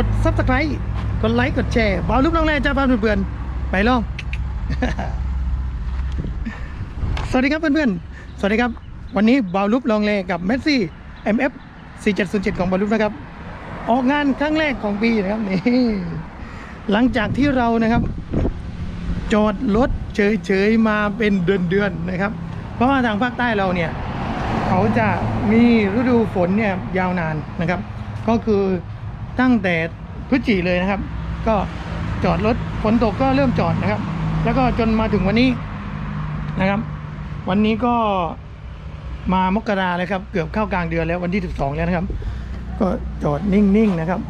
กดซับสไครต์กดไลค์ กดแชร์บ่าวลูกน้องแร่จ้าบ้าเพื่อนๆไปลองสวัสดีครับเพื่อนๆ สวัสดีครับ วันนี้บาวลุปลองเลกับเมสซี่ MF 4707 ของบาวลุปนะครับ ออกงานครั้งแรกของปีนะครับนี่หลังจากที่เรานะครับ จอดรถเฉยๆ มาเป็นเดือนๆนะครับ เพราะว่าทางภาคใต้เราเนี่ย เขาจะมีฤดูฝนเนี่ยยาวนานนะครับ ก็คือ ตั้งแต่พฤศจิเลยนะครับ ก็จอดรถฝนตกก็เริ่มจอดนะครับ แล้วก็จนมาถึงวันนี้นะครับ วันนี้ก็มามกราเลยครับ เกือบเข้ากลางเดือนแล้ววันที่ 12 แล้วนะครับ ก็จอดนิ่งๆนะครับ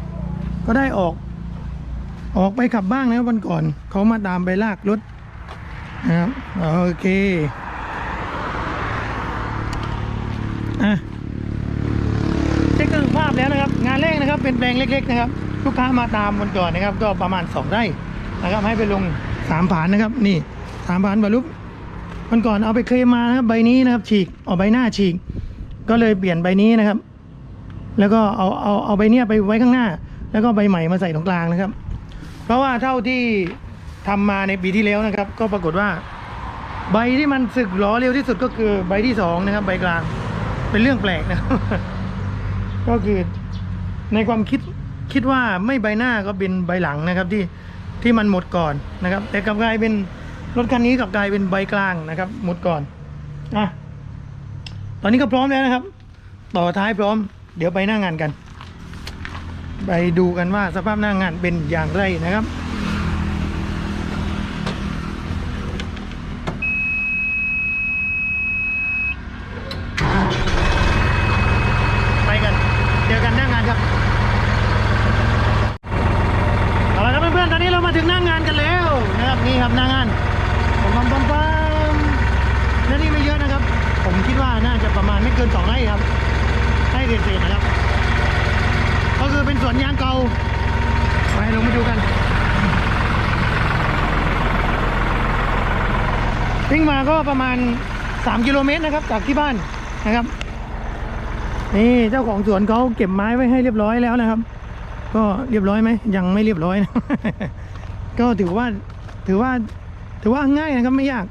ก็ได้ออก ออกไปขับบ้างนะครับวันก่อนเขามาตามไปลากรถนะครับโอเคอะเช็คสภาพแล้วนะครับ งานแรกนะครับ เป็นแปลงเล็ก ๆ นะครับ ลูกค้ามาตามวันก่อนนะครับ ก็ประมาณ 2 ไร่นะครับ ให้ไปลงสามผานนะครับ นี่สามผานบรรลุวันก่อนเอาไปเคลมานะครับใบนี้นะครับ ฉีกเอาใบหน้าฉีก ก็เลยเปลี่ยนใบนี้นะครับ แล้วก็เอาเอาเอาใบเนี้ยไปไว้ข้างหน้า แล้วก็ใบใหม่มาใส่ตรงกลางนะครับ เพราะว่าเท่าที่ทำมาในปีที่แล้วนะครับ ก็ปรากฏว่า ใบที่มันสึกหรอเร็วที่สุดก็คือใบที่สองนะครับ ใบกลาง เป็นเรื่องแปลกนะ ก็คือ ในความคิดคิดว่าไม่ใบหน้าก็เป็นใบหลังนะครับที่ที่มันหมดก่อนนะครับ แต่กลับกลายเป็นรถคันนี้กลับกลายเป็นใบกลางนะครับ หมดก่อนอะตอนนี้ก็พร้อมแล้วนะครับ ต่อท้ายพร้อม เดี๋ยวไปหน้างานกัน ไปดูกันว่าสภาพหน้างานเป็นอย่างไรนะครับ ไปกัน เจอกันหน้างานครับ เอาละครับเพื่อนๆ ตอนนี้เรามาถึงหน้างานกันแล้วนะครับ นี่ครับหน้างานผมปั๊มปั๊มปั๊มและนี่ไม่เยอะนะครับ ผมคิดว่าน่าจะประมาณไม่เกินสองไร่ครับ่เศษนะครับ ก็คือเป็นสวนยางเก่าไปลงมาดูกันวิ่งมาก็ประมาณ 3 กิโลเมตรนะครับ จากที่บ้านนะครับ นี่เจ้าของสวนเขาเก็บไม้ไว้ให้เรียบร้อยแล้วนะครับ ก็เรียบร้อยไหมยังไม่เรียบร้อยนะก็ถือว่าถือว่าถือว่าง่ายนะครับไม่ยาก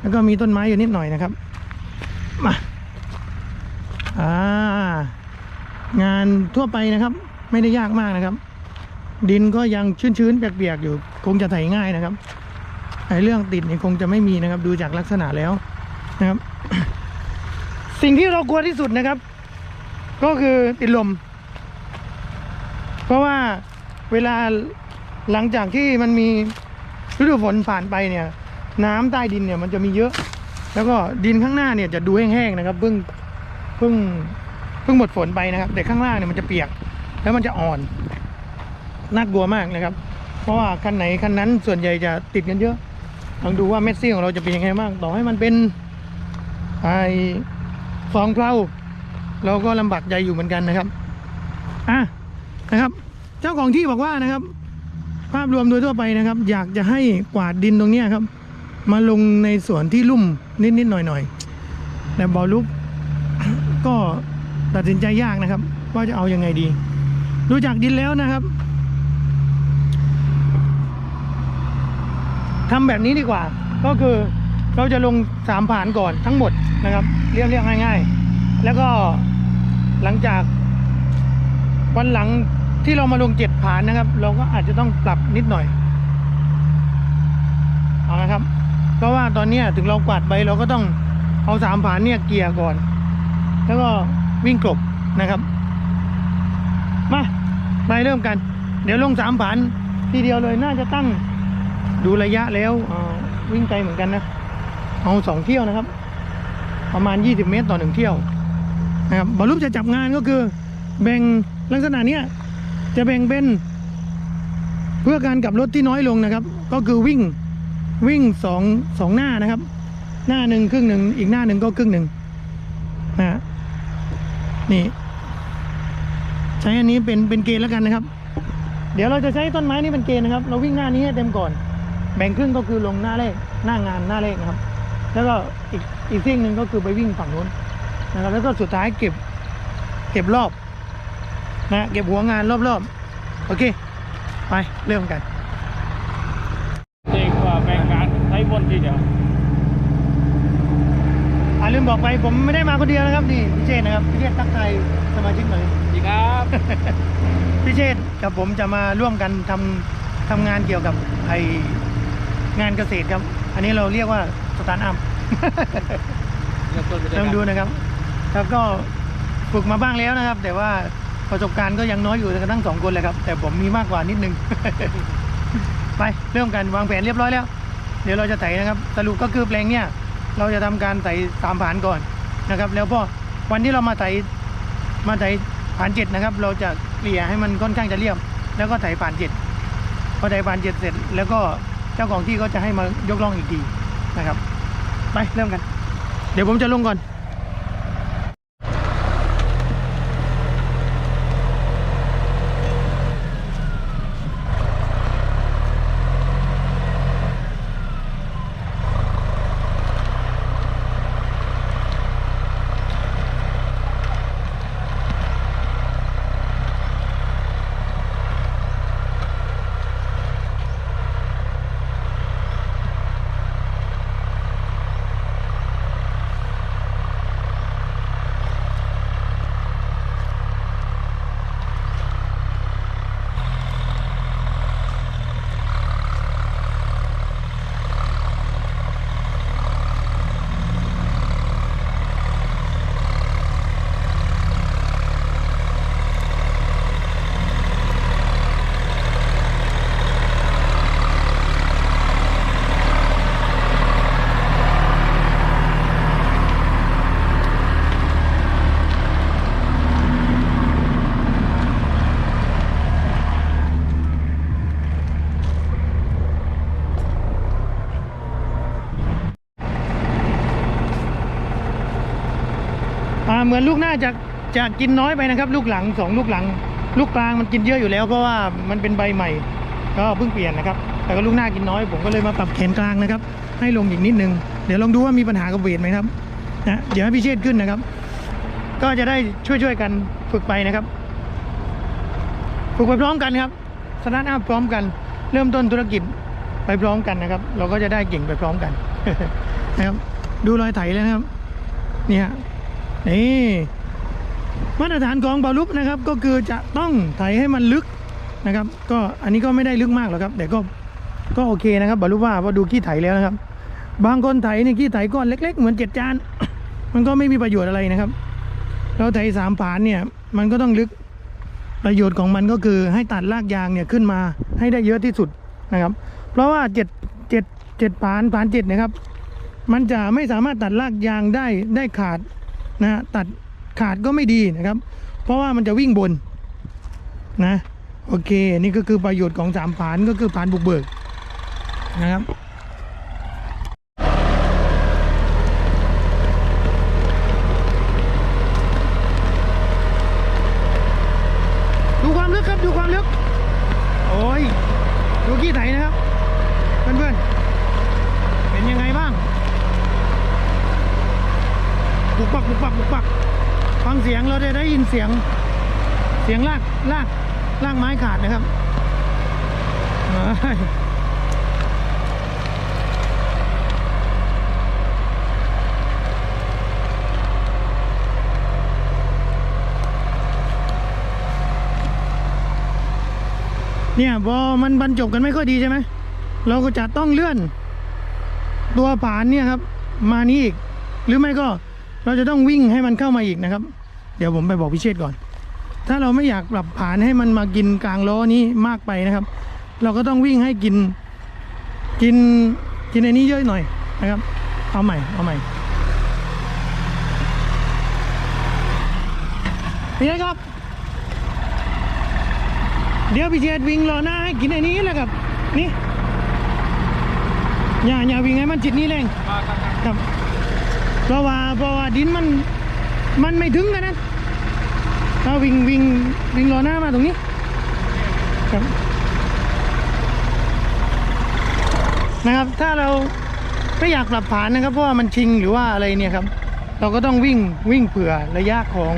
แล้วก็มีต้นไม้อยู่นิดหน่อยนะครับ มา งานทั่วไปนะครับ ไม่ได้ยากมากนะครับ ดินก็ยังชื้นๆเปียกๆอยู่ คงจะไถง่ายนะครับไอ้เรื่องติดนี่คงจะไม่มีนะครับ ดูจากลักษณะแล้วนะครับ สิ่งที่เรากลัวที่สุดนะครับ ก็คือติดลม เพราะว่าเวลาหลังจากที่มันมีฤดูฝนผ่านไปเนี่ย น้ำใต้ดินเนี่ยมันจะมีเยอะ แล้วก็ดินข้างหน้าเนี่ยจะดูแห้งๆนะครับเพิ่ง พิ่งเพิ่งหมดฝนไปนะครับ แต่ข้างล่างเนี่ยมันจะเปียก แล้วมันจะอ่อนน่ากลัวมากนะครับ เพราะว่าคันไหนคันนั้นส่วนใหญ่จะติดกันเยอะลองดูว่าเมสซี่ของเราจะเป็นยังไงบ้างต่อให้มันเป็นไอฟองเพลาเราก็ลำบากใจอยู่เหมือนกันนะครับอะนะครับ เจ้าของที่บอกว่านะครับ ภาพรวมโดยทั่วไปนะครับ อยากจะให้กวาดดินตรงเนี้ยครับ มาลงในส่วนที่ลุ่มนิดๆหน่อยๆแต่บอลลุก ก็ตัดสินใจยากนะครับ ว่าจะเอายังไงดี ดูจากดินแล้วนะครับทำแบบนี้ดีกว่า ก็คือเราจะลงสามผ่านก่อนทั้งหมดนะครับ เรียบเรียกง่ายๆ แล้วก็หลังจากวันหลังที่เรามาลงเจ็ดผ่านนะครับ เราก็อาจจะต้องปรับนิดหน่อยเอาละครับ เพราะว่าตอนนี้ถึงเรากวาดไปเราก็ต้องเอาสามผ่านเนี่ยเกียร์ก่อน แล้วก็วิ่งกลบนะครับ มาไปเริ่มกัน เดี๋ยวลงสามผานทีเดียวเลยน่าจะตั้งดูระยะแล้ววิ่งไกลเหมือนกันนะ เอาสองเที่ยวนะครับ ประมาณ 20 เมตรต่อหนึ่งเที่ยวนะครับบอลลูปจะจับงานก็คือ แบ่งลักษณะเนี้ยจะแบ่งเป็น เพื่อการกลับรถที่น้อยลงนะครับ ก็คือวิ่งวิ่งสองสองหน้านะครับ หน้าหนึ่งครึ่งหนึ่งอีกหน้าหนึ่งก็ครึ่งหนึ่งนะฮะ นี่ ใช้อันนี้เป็นเป็นเกณฑ์แล้วกันนะครับ เดี๋ยวเราจะใช้ต้นไม้นี่เป็นเกณฑ์นะครับ เราวิ่งหน้านี้ให้เต็มก่อน แบ่งครึ่งก็คือลงหน้าเลขหน้างานหน้าเลขนะครับ แล้วก็อีกอีกสิ่หนึ่งก็คือไปวิ่งฝั่งนู้นนะครับ แล้วก็สุดท้ายเก็บ เก็บรอบนะเก็บหัวงานรอบๆโอเค ไปเริ่มกัน เองว่าแบ่งงานใช้บนทีเดียว อ่าลื มบอกไปผมไม่ได้มาคนเดียวนะครับนี่พี่เชษฐ์นะครับพี่เชษฐ์ทักทายสมาชิกหน่อยดีครับพี่เชษฐ์กับผมจะมาร่วมกันทำทำงานเกี่ยวกับไองานเกษตรครับ อันนี้เราเรียกว่าสตาร์ทอัพลองดูนะครับแล้วก็ฝึกมาบ้างแล้วนะครับ แต่ว่าประสบการณ์ก็ยังน้อยอยู่กันทั้งสองคนเลยครับ แต่ผมมีมากกว่านิดนึง ไปเริ่มกันวางแผนเรียบร้อยแล้ว เดี๋ยวเราจะไถนะครับ สรุปก็คือแปลงเนี่ย เราจะทำการไถสามผานก่อนนะครับ แล้วพอวันที่เรามาไถมาไถผานเจ็ดนะครับ เราจะเกลี่ยให้มันค่อนข้างจะเรียบ แล้วก็ไถผานเจ็ดพอไถผานเจ็ดเสร็จ แล้วก็เจ้าของที่ก็จะให้มายกล่องอีกทีนะครับ ไปเริ่มกัน เดี๋ยวผมจะลงก่อน เหมือนลูกหน้าจะจะกินน้อยไปนะครับ ลูกหลังสองลูกหลัง ลูกกลางมันกินเยอะอยู่แล้วเพราะว่ามันเป็นใบใหม่ ก็เพิ่งเปลี่ยนนะครับ แต่ก็ลูกหน้ากินน้อย ผมก็เลยมาปรับแขนกลางนะครับ ให้ลงอีกนิดนึง เดี๋ยวลองดูว่ามีปัญหากับเวทไหมครับนะเดี๋ยวให้พี่เชษขึ้นนะครับ ก็จะได้ช่วยๆกันฝึกไปนะครับ ฝึกไปพร้อมกันครับสตาร์ทอัพพร้อมกัน เริ่มต้นธุรกิจไปพร้อมกันนะครับ เราก็จะได้เก่งไปพร้อมกันนะครับดูรอยไถเลยนะครับ เนี่ย นี่มาตรฐานของบอลลุปนะครับ ก็คือจะต้องไถให้มันลึกนะครับ ก็อันนี้ก็ไม่ได้ลึกมากหรอกครับแต่ก็ก็โอเคนะครับบอลลุปว่าพอดูขี้ไถแล้วนะครับ บางคนไถเนี่ยขี้ไถก้อนเล็ก ๆ เหมือนเจ็ดจาน มันก็ไม่มีประโยชน์อะไรนะครับ เราไถสามผานเนี่ยมันก็ต้องลึกประโยชน์ของมันก็คือให้ตัดรากยางเนี่ยขึ้นมาให้ได้เยอะที่สุดนะครับ เพราะว่าเจ็ดเจ็ดเจ็ดผานผานเจ็ดนะครับ มันจะไม่สามารถตัดรากยางได้ได้ขาด นะตัดขาดก็ไม่ดีนะครับ เพราะว่ามันจะวิ่งบนนะโอเค นี่ก็คือประโยชน์ของสามผานก็คือผานบุกเบิกนะครับดูความลึกครับดูความลึก โอ้ยดูขี้ไถนะครับ เพื่อนๆ เป็นยังไงบ้าง ปุกปักปุกปักปุกปักฟังเสียงเราได้ได้ยินเสียงเสียงลากลากลากไม้ขาดนะครับเนี่ยพอมันบรรจบกันไม่ค่อยดีใช่ไหม เราก็จะต้องเลื่อน ตัวผานเนี่ยครับ มานี้อีก หรือไม่ก็ เราจะต้องวิ่งให้มันเข้ามาอีกนะครับ เดี๋ยวผมไปบอกพิเชษก่อน ถ้าเราไม่อยากปรับผานให้มันมากินกลางล้อนี้มากไปนะครับ เราก็ต้องวิ่งให้กินกินกินในนี้เยอะหน่อยนะครับ เอาใหม่เอาใหม่พี่ครับ เดี๋ยวพี่เชษวิ่งรอหน้าให้กินในนี้แหละครับนี่อย่าอย่าวิ่งให้มันจิตนี้แรงครับ เพราะว่าเพราะว่าดินมันมันไม่ถึงกันนะถ้าวิ่งวิ่งวิ่งรอหน้ามาตรงนี้ครับนะครับ ถ้าเราไม่อยากปรับผ่านนะครับ เพราะว่ามันชิงหรือว่าอะไรเนี่ยครับ เราก็ต้องวิ่งวิ่งเผื่อระยะของ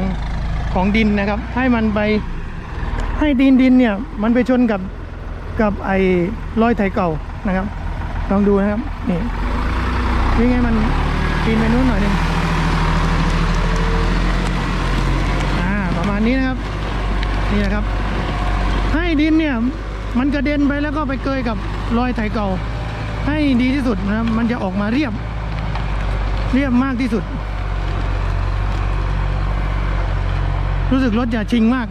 ของดินนะครับ ให้มันไปให้ให้ดินดินเนี่ยมันไปชนกับกับไอ้รอยไถเก่านะครับ ลองดูนะครับนี่นี่ไงมัน ปีนไปนู้นหน่อยหนึ่งอ่าประมาณนี้นะครับ นี่นะครับ ให้ดินเนี่ยมันกระเด็นไปแล้วก็ไปเกยกับรอยไถเก่า ให้ดีที่สุดนะครับ มันจะออกมาเรียบ เรียบมากที่สุด รู้สึกรถจะชิงมาก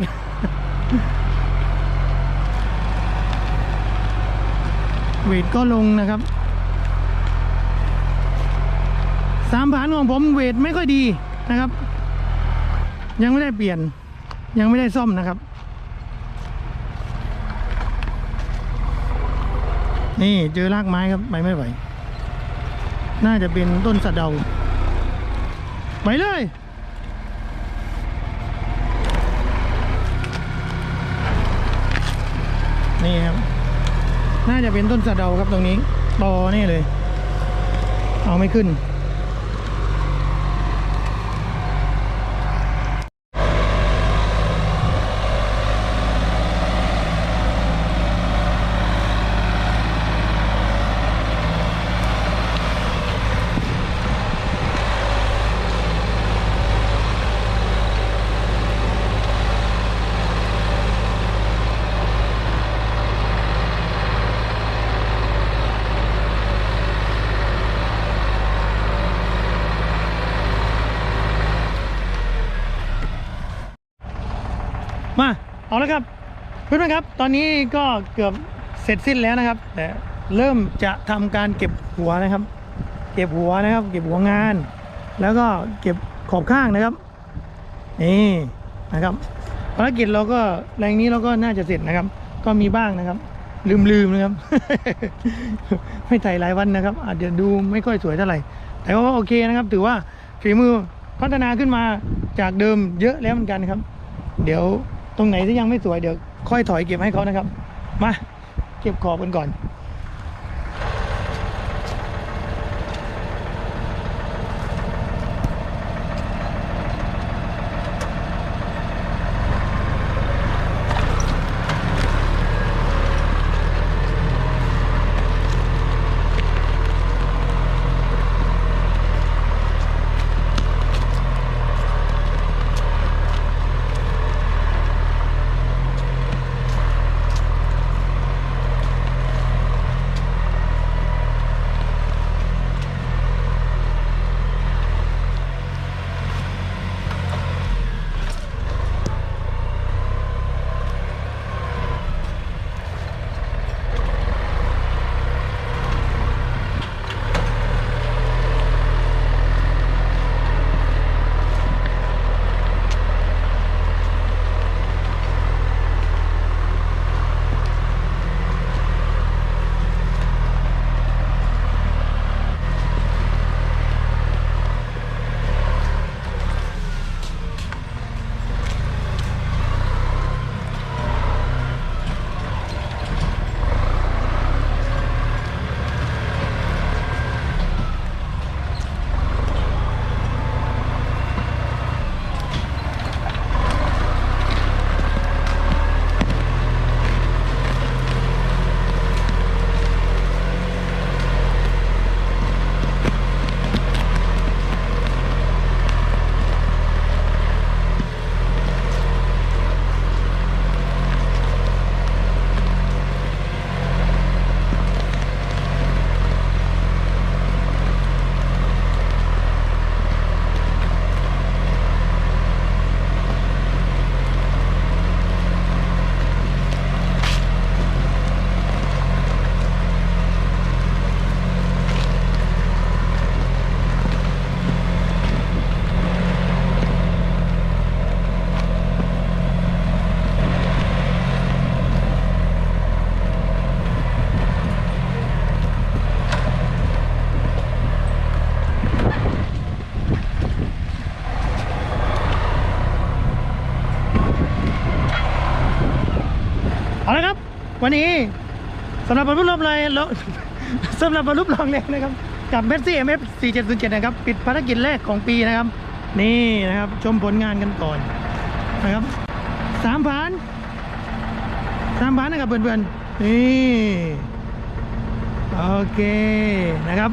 เวทก็ลงนะครับ สามผานของผมเวทไม่ค่อยดีนะครับ ยังไม่ได้เปลี่ยน ยังไม่ได้ซ่อมนะครับ นี่เจอรากไม้ครับไปไม่ไหว น่าจะเป็นต้นสะเดา ไปเลยนี่ครับ น่าจะเป็นต้นสะเดาครับตรงนี้ตอนี่เลย เอาไม่ขึ้น มา เอาแล้วครับเพื่อนๆครับ ตอนนี้ก็เกือบเสร็จสิ้นแล้วนะครับ แต่เริ่มจะทำการเก็บหัวนะครับ เก็บหัวนะครับ เก็บหัวงาน แล้วก็เก็บขอบข้างนะครับนี่นะครับภารกิจเราก็แรงนี้เราก็น่าจะเสร็จนะครับ ก็มีบ้างนะครับ ลืมๆนะครับ ไม่ถ่ายหลายวันนะครับ อาจจะดูไม่ค่อยสวยเท่าไหร่ แต่ว่าโอเคนะครับ ถือว่าฝีมือพัฒนาขึ้นมาจากเดิมเยอะแล้วเหมือนกันครับ เดี๋ยว ตรงไหนที่ยังไม่สวยเดี๋ยวค่อยถอยเก็บให้เขานะครับ มา เก็บขอบกันก่อน วันนี้สำหรับบรรลุรอบเลยแล้วสำหรับบรรลุรองแรกนะครับ กับเมสซี่เอ็มเอฟสี่เจ็ดศูนย์เจ็ดนะครับ ปิดภารกิจแรกของปีนะครับ นี่นะครับชมผลงานกันก่อนนะครับสามผ่านสามพันนะครับเพื่อนๆนี่โอเคนะครับ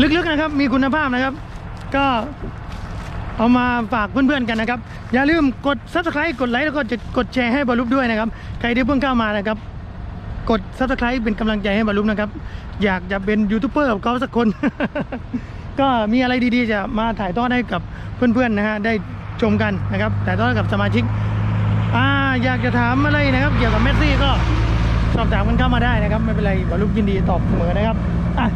ลึกๆนะครับมีคุณภาพนะครับ ก็เอามาฝากเพื่อนๆกันนะครับ อย่าลืมกด subscribe กดไลค์แล้วก็จะกดแชร์ให้บอลลูนด้วยนะครับ ใครที่เพิ่งเข้ามานะครับ กด subscribe เป็นกำลังใจให้บอลลูนนะครับ อยากจะเป็นยูทูบเบอร์กับเขาสักคน ก็มีอะไรดีๆ จะมาถ่ายทอดให้กับเพื่อนๆนะฮะได้ชมกันนะครับถ่ายทอดกับสมาชิกอ่าอยากจะถามอะไรนะครับ เกี่ยวกับเมสซี่ก็สอบถามกันเข้ามาได้นะครับ ไม่เป็นไรบอลลูนยินดีตอบเสมอนะครับอะ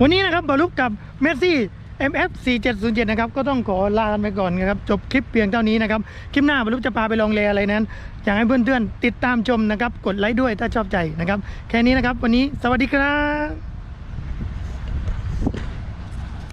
วันนี้นะครับบอลลุกกับเมสซี่ MF 4707นะครับก็ต้องขอลากันไปก่อนนะครับจบคลิปเพียงเท่านี้นะครับคลิปหน้าบรรลุจะพาไปลองเลอะไรนั้น อยากให้เพื่อนๆติดตามชมนะครับ กดไลค์ด้วยถ้าชอบใจนะครับ แค่นี้นะครับ วันนี้สวัสดีครับ